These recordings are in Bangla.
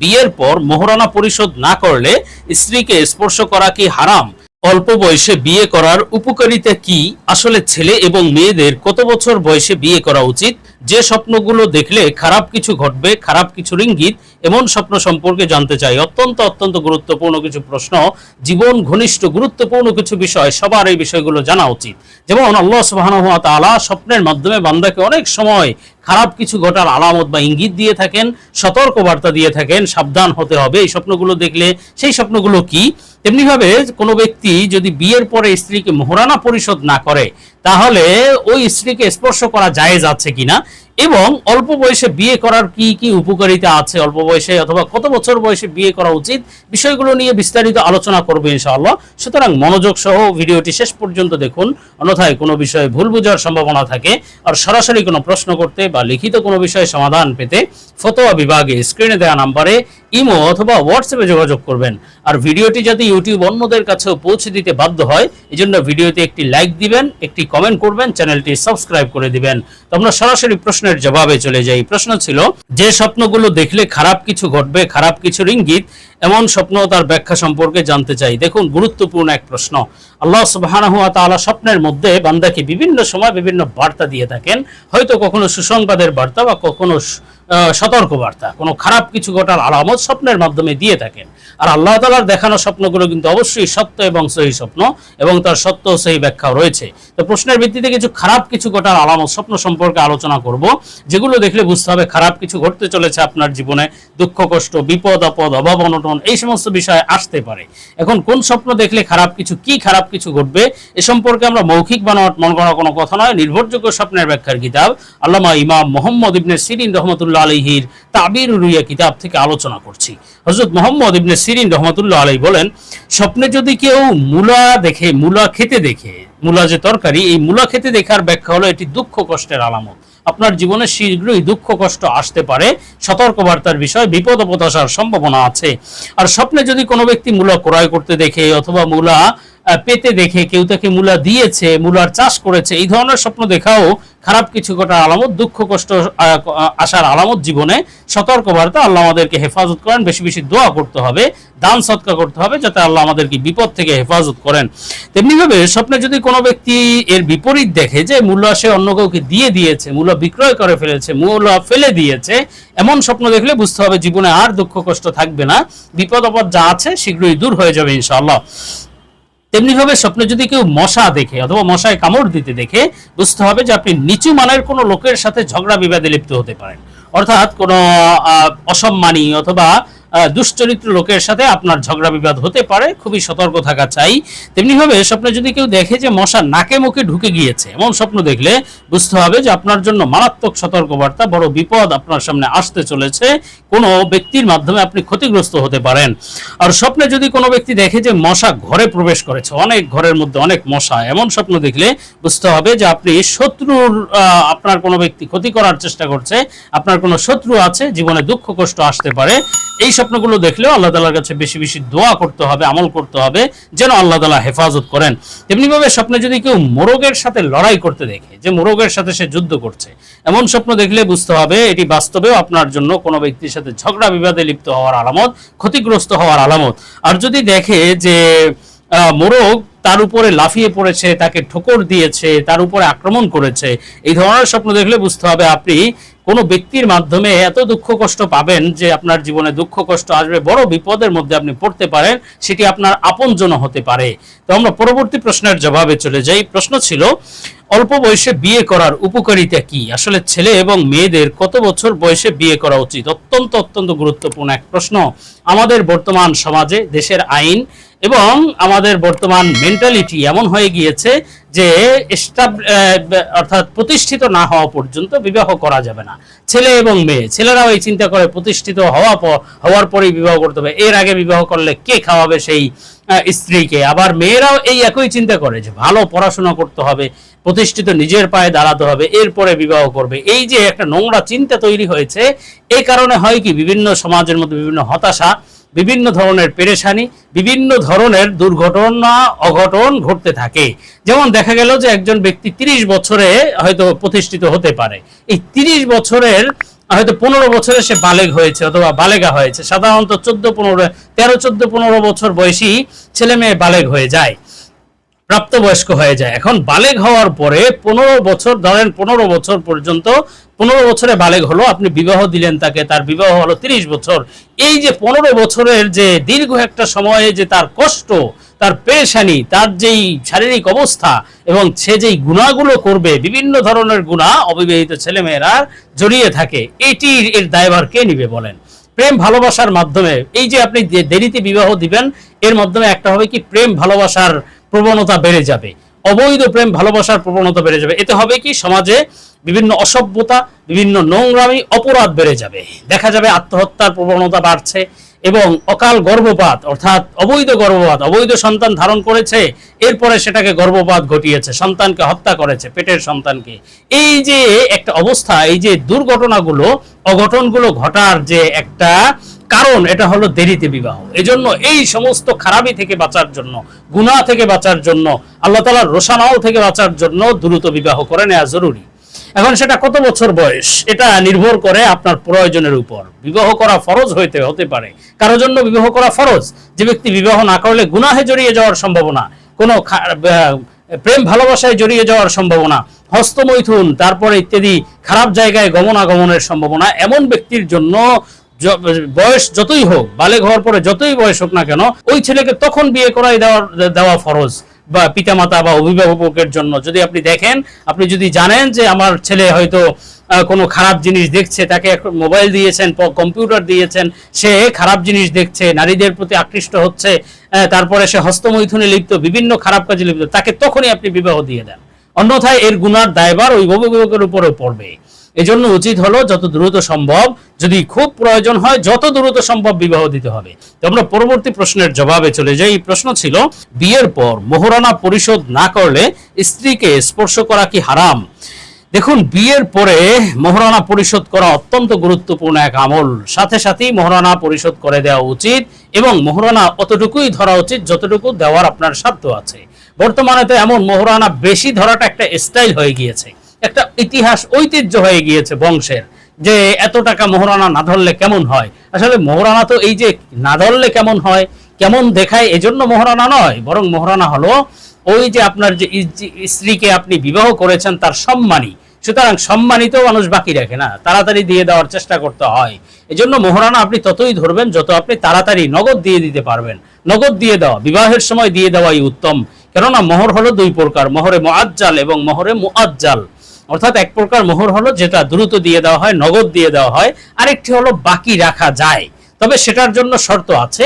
বিয়ের পর মোহরানা পরিশোধ না করলে স্ত্রীকে স্পর্শ করা কি হারাম? অল্প বয়সে বিয়ে করার উপকারিতা কি? আসলে ছেলে এবং মেয়েদের কত বছর বয়সে বিয়ে করা উচিত? যে স্বপ্নগুলো দেখলে খারাপ কিছু ঘটবে, খারাপ কিছু ইঙ্গিত এমন স্বপ্ন সম্পর্কে জানতে চাই। অত্যন্ত অত্যন্ত গুরুত্বপূর্ণ কিছু প্রশ্ন, জীবন ঘনিষ্ঠ, গুরুত্বপূর্ণ কিছু বিষয়, সবার এই বিষয়গুলো জানা উচিত। যেমন আল্লাহ সুবহানাহু ওয়া স্বপ্নের মাধ্যমে বান্দাকে অনেক সময় খারাপ কিছু ঘটার আলামত বা ইঙ্গিত দিয়ে থাকেন সতর্ক বার্তা দিয়ে থাকেন, সাবধান হতে হবে। এই স্বপ্নগুলো দেখলে সেই স্বপ্নগুলো কি? তেমনিভাবে কোনো ব্যক্তি যদি বিয়ের পরে স্ত্রীকে মোহরানা পরিশোধ না করে, তাহলে ওই স্ত্রীকে স্পর্শ করা জায়েজ আছে কিনা? এবং অল্প বয়সে বিয়ে করার কি কি উপকারিতা আছে? অল্প বয়সে অথবা কত বছর বয়সে বিয়ে করা উচিত? বিষয়গুলো নিয়ে বিস্তারিত আলোচনা করবে ইনশাআল্লাহ। সুতরাং মনোযোগ সহ ভিডিওটি শেষ পর্যন্ত দেখুন। অন্যথায় কোনো বিষয়ে ভুল বোঝার সম্ভাবনা থাকে। আর সরাসরি কোনো প্রশ্ন করতে বা লিখিত কোনো বিষয়ে সমাধান পেতে ফতোয়া বিভাগে স্ক্রিনে দেওয়া নাম্বারে ইমো অথবা হোয়াটসঅ্যাপে যোগাযোগ করবেন। আর ভিডিওটি যাতে ইউটিউব অন্যদের কাছেও পৌঁছে দিতে বাধ্য হয় এই জন্য ভিডিওতে একটি লাইক দিবেন, একটি কমেন্ট করবেন, চ্যানেলটি সাবস্ক্রাইব করে দিবেন। তো আমরা সরাসরি প্রশ্নের জবাবে চলে যাই। প্রশ্ন ছিল, যে স্বপ্নগুলো দেখলে খারাপ কিছু ঘটবে, খারাপ কিছু ইঙ্গিত এমন স্বপ্ন তার ব্যাখ্যা সম্পর্কে জানতে চাই। দেখুন, গুরুত্বপূর্ণ এক প্রশ্ন। আল্লাহ তাআলা স্বপ্নের মধ্যে বান্দাকে বিভিন্ন সময় বিভিন্ন বার্তা দিয়ে থাকেন। হয়তো কখনো সুসংবাদের বার্তা বা কখনো সতর্ক বার্তা কোনো খারাপ কিছু ঘটার আলামত স্বপ্নের মাধ্যমে দিয়ে থাকেন। আর আল্লাহ তালার দেখানো স্বপ্নগুলো কিন্তু অবশ্যই সত্য এবং সহি স্বপ্ন এবং তার সত্য ও সহি ব্যাখ্যাও রয়েছে। তো প্রশ্নের ভিত্তিতে কিছু খারাপ কিছু ঘটার আলামত স্বপ্ন সম্পর্কে আলোচনা করব। যেগুলো দেখলে বুঝতে হবে খারাপ কিছু ঘটতে চলেছে আপনার জীবনে। দুঃখ, কষ্ট, বিপদ, আপদ, অভাব, অনটন এই সমস্ত বিষয় আসতে পারে। এখন কোন স্বপ্ন দেখলে খারাপ কিছু, কি খারাপ কিছু ঘটবে, এ সম্পর্কে আমরা মৌখিক বানাওয়াট মন করা কোনো কথা নয়, নির্ভরযোগ্য স্বপ্নের ব্যাখ্যার কিতাব, আল্লামা ইমাম মোহাম্মদ ইবনে সিরিন রহমতুল্লাহ আলহির তাবির রুইয়া কিতাব থেকে আলোচনা করছি। হজরত মোহাম্মদ ইবনে সিরিন রহমতুল্লাহ আলাই বলেন, স্বপ্নে যদি কেউ মূলা দেখে, মূলা খেতে দেখে, মূলা যে তরকারি, এই মূলা খেতে দেখার ব্যাখ্যা হলো এটি দুঃখ কষ্টের আলামত। আপনার জীবনে শীঘ্রই দুঃখ, কষ্ট আসতে পারে। সতর্কবার্তার বিষয়, বিপদ, আপদ সম্ভাবনা আছে। আর স্বপ্নে যদি কোনো ব্যক্তি মূলা ক্রয় করতে দেখে অথবা মূলা পেতে দেখে, কেউ তাকে মূলা দিয়েছে, মূলার চাষ করেছে, এই ধরনের স্বপ্ন দেখাও খারাপ কিছু ঘটার আলামত, দুঃখ, কষ্ট আসার আলামত জীবনে সতর্কবার্তা আল্লাহ আমাদেরকে হেফাজত করেন, বেশি বেশি দোয়া করতে হবে, দান সৎকা করতে হবে যাতে আল্লাহ আমাদেরকে বিপদ থেকে হেফাজত করেন। তেমনিভাবে স্বপ্নে যদি কোনো ব্যক্তি এর বিপরীত দেখে যে মূল্য সে অন্য কাউকে দিয়ে দিয়েছে, মূল্য বিক্রয় করে ফেলেছে, মূল্য ফেলে দিয়েছে, এমন স্বপ্ন দেখলে বুঝতে হবে জীবনে আর দুঃখ, কষ্ট থাকবে না বিপদ আপদ যা আছে শীঘ্রই দূর হয়ে যাবে ইনশাআল্লাহ। তেমনিভাবে স্বপ্নে যদি কেউ মশা দেখে অথবা মশায় কামড় দিতে দেখে, বুঝতে হবে যে আপনি নিচু মানের কোনো লোকের সাথে ঝগড়া বিবাদে লিপ্ত হতে পারেন। অর্থাৎ কোনো অসম্মানী অথবা দুশ্চরিত্র লোকের সাথে আপনার ঝগড়া বিবাদ হতে পারে, খুবই সতর্ক থাকা চাই। তেমনিভাবে স্বপ্নে যদি কেউ দেখে যে মশা নাকে মুখে ঢুকে গিয়েছে, এমন স্বপ্ন দেখলে বুঝতে হবে যে আপনার জন্য মারাত্মক সতর্কবার্তা, বড় বিপদ আপনার সামনে আসতে চলেছে। কোনো ব্যক্তির মাধ্যমে আপনি ক্ষতিগ্রস্ত হতে পারেন। আর স্বপ্নে যদি কোনো ব্যক্তি দেখে যে মশা ঘরে প্রবেশ করেছে, অনেক ঘরের মধ্যে অনেক মশা, এমন স্বপ্ন দেখলে বুঝতে হবে যে আপনি শত্রুর আপনার কোনো ব্যক্তি ক্ষতি করার চেষ্টা করছে, আপনার কোনো শত্রু আছে, জীবনে দুঃখ কষ্ট আসতে পারে, এই স্বপ্নগুলো দেখলেও আল্লাহ তালার কাছে বেশি বেশি দোয়া করতে হবে, আমল করতে হবে, যেন আল্লাহ তালা হেফাজত করেন। তেমনিভাবে স্বপ্নে যদি কেউ মোরগের সাথে লড়াই করতে দেখে, যে মোরগের সাথে সে যুদ্ধ করছে, এমন স্বপ্ন দেখলে বুঝতে হবে এটি বাস্তবেও আপনার জন্য কোনো ব্যক্তির সাথে ঝগড়া বিবাদে লিপ্ত হওয়ার আলামত, ক্ষতিগ্রস্ত হওয়ার আলামত। আর যদি দেখে যে মোরগ তার উপরে লাফিয়ে পড়েছে, তাকে ঠোকর দিয়েছে, তার উপরে আক্রমণ করেছে, এই ধরনের স্বপ্ন দেখলে বুঝতে হবে আপনি কোনো ব্যক্তির মাধ্যমে এত দুঃখ কষ্ট পাবেন যে আপনার জীবনে দুঃখ কষ্ট আসবে, বড় বিপদের মধ্যে আপনি পড়তে পারেন, সেটি আপনার আপনজন হতে পারে। তো আমরা পরবর্তী প্রশ্নের জবাবে চলে যাই। প্রশ্ন ছিল, অল্প বয়সে বিয়ে করার উপকারিতা কি? আসলে ছেলে এবং মেয়েদের কত বছর বয়সে বিয়ে করা উচিত? অত্যন্ত অত্যন্ত গুরুত্বপূর্ণ এক প্রশ্ন। আমাদের বর্তমান সমাজে দেশের আইন এবং আমাদের বর্তমান মেন্টালিটি এমন হয়ে গিয়েছে যে অর্থাৎ প্রতিষ্ঠিত না হওয়া পর্যন্ত বিবাহ করা যাবে না। ছেলে এবং মেয়ে, ছেলেরাও এই চিন্তা করে প্রতিষ্ঠিত হওয়া হওয়ার পরেই বিবাহ করতে হবে। এর আগে বিবাহ করলে কে খাওয়াবে সেই স্ত্রীকে? আবার মেয়েরাও এই একই চিন্তা করে যে ভালো পড়াশোনা করতে হবে, প্রতিষ্ঠিত নিজের পায়ে দাঁড়াতে হবে, এরপরে বিবাহ করবে। এই যে একটা নোংরা চিন্তা তৈরি হয়েছে এই কারণে হয় কি, বিভিন্ন সমাজের মধ্যে বিভিন্ন হতাশা, বিভিন্ন ধরনের পেরেশানি, বিভিন্ন ধরনের দুর্ঘটনা, অঘটন ঘটতে থাকে। যেমন দেখা গেল যে একজন ব্যক্তি তিরিশ বছরে হয়তো প্রতিষ্ঠিত হতে পারে। এই তিরিশ বছরের হয়তো পনেরো বছরে সে বালেগ হয়েছে অথবা বালেগা হয়েছে। সাধারণত চোদ্দ, পনেরো, তেরো, চোদ্দ, পনেরো বছর বয়সী ছেলে মেয়ে বালেগ হয়ে যায়। প্রাপ্তবয়স্ক হয়ে যায়। এখন বালেগ হওয়ার পরে পনেরো বছর, ধরেন পনেরো বছর পর্যন্ত, পনেরো বছরে বালেগ হলো, আপনি বিবাহ দিলেন তাকে, তার বিবাহ হলো তিরিশ বছর। এই যে পনেরো বছরের যে দীর্ঘ একটা সময়ে যে তার কষ্ট, তার পেরেশানি, তার যেই শারীরিক অবস্থা এবং সে যেই গুণাগুলো করবে, বিভিন্ন ধরনের গুণা অবিবাহিত ছেলেমেয়েরা জড়িয়ে থাকে এটির এর দায়ভার কে নিবে বলেন? প্রেম ভালোবাসার মাধ্যমে, এই যে আপনি দেরিতে বিবাহ দিবেন, এর মাধ্যমে একটা হবে কি, প্রেম ভালোবাসার প্রবণতা বেড়ে যাবে। অবৈধ প্রেম ভালোবাসার প্রবণতা বেড়ে যাবে। এতে হবে কি? সমাজে বিভিন্ন অসভ্যতা, বিভিন্ন নোংরামি, অপরাধ বেড়ে যাবে। দেখা যাবে আত্মহত্যার প্রবণতা বাড়ছে এবং অকাল গর্ভপাত, অর্থাৎ অবৈধ গর্ভপাত, অবৈধ সন্তান ধারণ করেছে, এরপরে সেটাকে গর্ভপাত ঘটিয়েছে, সন্তানকে হত্যা করেছে, পেটের সন্তানকে। এই যে একটা অবস্থা, এই যে দুর্ঘটনাগুলো, অঘটনগুলো ঘটার যে একটা কারণ এটা হলো দেরিতে বিবাহ। এজন্য এই সমস্ত খারাপি থেকে বাঁচার জন্য, গুনাহ থেকে বাঁচার জন্য, আল্লাহ তালার রোশানাও থেকে বাঁচার জন্য দ্রুত বিবাহ করে নেওয়া জরুরি। এখন সেটা কত বছর বয়স? এটা নির্ভর করে আপনার প্রয়োজনের উপর। বিবাহ করা ফরজ হইতে হতে পারে। কারও জন্য বিবাহ করা ফরজ? যে ব্যক্তি বিবাহ না করলে গুনাহে জড়িয়ে যাওয়ার সম্ভাবনা, কোনো প্রেম ভালোবাসায় জড়িয়ে যাওয়ার সম্ভাবনা, হস্তমৈথুন, তারপরে ইত্যাদি খারাপ জায়গায় গমনাগমনের সম্ভাবনা, এমন ব্যক্তির জন্য বয়স যতই হোক বালেগ হওয়ার পরে যতই বয়স হোক না কেন, ওই ছেলেকে তখন বিয়ে করাই দেওয়ার, দেওয়া ফরজ বা পিতামাতা বা অভিভাবকের জন্য। যদি আপনি দেখেন, আপনি যদি জানেন যে আমার ছেলে হয়তো কোনো খারাপ জিনিস দেখছে, তাকে মোবাইল দিয়েছেন কম্পিউটার দিয়েছেন, সে খারাপ জিনিস দেখছে, নারীদের প্রতি আকৃষ্ট হচ্ছে তারপরে সে হস্তমৈথুনে লিপ্ত, বিভিন্ন খারাপ কাজে লিপ্ত, তাকে তখনই আপনি বিবাহ দিয়ে দেন। অন্যথায় এর গুণার দায়বার ওই অভিভাবকের উপরে পড়বে। এজন্য উচিত হলো যত দ্রুত সম্ভব, যদি খুব প্রয়োজন হয়, যত দ্রুত সম্ভব বিবাহ দিতে হবে। তো আমরা পরবর্তী প্রশ্নের জবাবে চলে যাই। এই প্রশ্ন ছিল, বিয়ের পর মোহরানা পরিশোধ না করলে স্ত্রীকে স্পর্শ করা কি হারাম? দেখুন, বিয়ের পরে মোহরানা পরিশোধ করা অত্যন্ত গুরুত্বপূর্ণ এক আমল। সাথে সাথেই মোহরানা পরিশোধ করে দেওয়া উচিত এবং মোহরানা অতটুকুই ধরা উচিত যতটুকু দেওয়ার আপনার সাধ্য আছে। বর্তমানে তো এমন মোহরানা বেশি ধরাটা একটা স্টাইল হয়ে গিয়েছে। একটা ইতিহাস ঐতিহ্য হয়ে গিয়েছে বংশের, যে এত টাকা মোহরানা না ধরলে কেমন হয়? আসলে মোহরানা তো এই যে না ধরলে কেমন হয়, কেমন দেখায় এজন্য মোহরানা নয়, বরং মোহরানা হলো ওই যে আপনার যে স্ত্রীকে আপনি বিবাহ করেছেন তার সম্মানী। সুতরাং সম্মানিত মানুষ বাকি রাখে না, তাড়াতাড়ি দিয়ে দেওয়ার চেষ্টা করতে হয়। এজন্য মোহরানা আপনি ততই ধরবেন যত আপনি তাড়াতাড়ি নগদ দিয়ে দিতে পারবেন। নগদ দিয়ে দেওয়া, বিবাহের সময় দিয়ে দেওয়াই উত্তম। কেননা মোহর হলো দুই প্রকার, মোহরে মোয়াজ্জাল এবং মোহরে মুআজ্জাল। অর্থাৎ এক প্রকার মোহর হলো যেটা দ্রুত দিয়ে দেওয়া হয়, নগদ দিয়ে দেওয়া হয়, আরেকটি হলো বাকি রাখা যায়। তবে সেটার জন্য শর্ত আছে।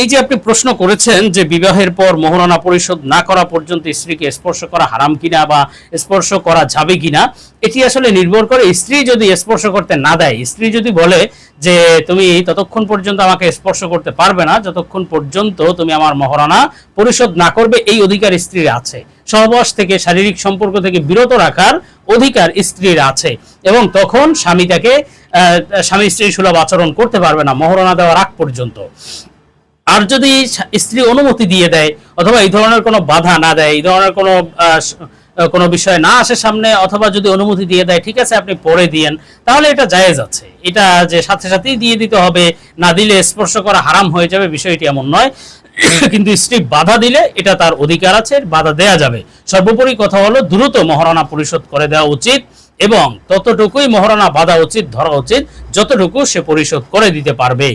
এই যে আপনি প্রশ্ন করেছেন যে বিবাহের পর মোহরানা পরিশোধ না করা পর্যন্ত স্ত্রীকে স্পর্শ করা হারাম কিনা বা স্পর্শ করা যাবে কিনা, এটি আসলে নির্ভর করে স্ত্রী যদি স্পর্শ করতে না দেয়, স্ত্রী যদি বলে যে তুমি ততক্ষণ পর্যন্ত আমাকে স্পর্শ করতে পারবে না, যতক্ষণ পর্যন্ত তুমি আমার মহারানা পরিশোধ না করবে, এই অধিকার স্ত্রীর আছে। সহবাস থেকে, শারীরিক সম্পর্ক থেকে বিরত রাখার অধিকার স্ত্রীর আছে এবং তখন স্বামী তাকে স্বামী স্ত্রী সুলভ আচরণ করতে পারবে না, মহারণা দেওয়ার আগ পর্যন্ত। আর যদি স্ত্রী অনুমতি দিয়ে দেয়, অথবা এই ধরনের কোনো বাধা না দেয়, এই ধরনের কোনো কোনো বিষয় না আসে সামনে, অথবা যদি অনুমতি দিয়ে দেয়, ঠিক আছে, আপনি পরে দিয়েন তাহলে এটা জায়েজ আছে। এটা যে সাথে সাথেই দিয়ে দিতে হবে, না দিলে স্পর্শ করা হারাম হয়ে যাবে, বিষয়টি এমন নয়। কিন্তু স্ত্রী বাধা দিলে এটা তার অধিকার আছে, বাধা দেয়া যাবে। সর্বোপরি কথা হলো, দ্রুত মহারণা পরিশোধ করে দেওয়া উচিত এবং ততটুকুই মহারণা বাধা উচিত, ধরা উচিত, যতটুকু সে পরিশোধ করে দিতে পারবে।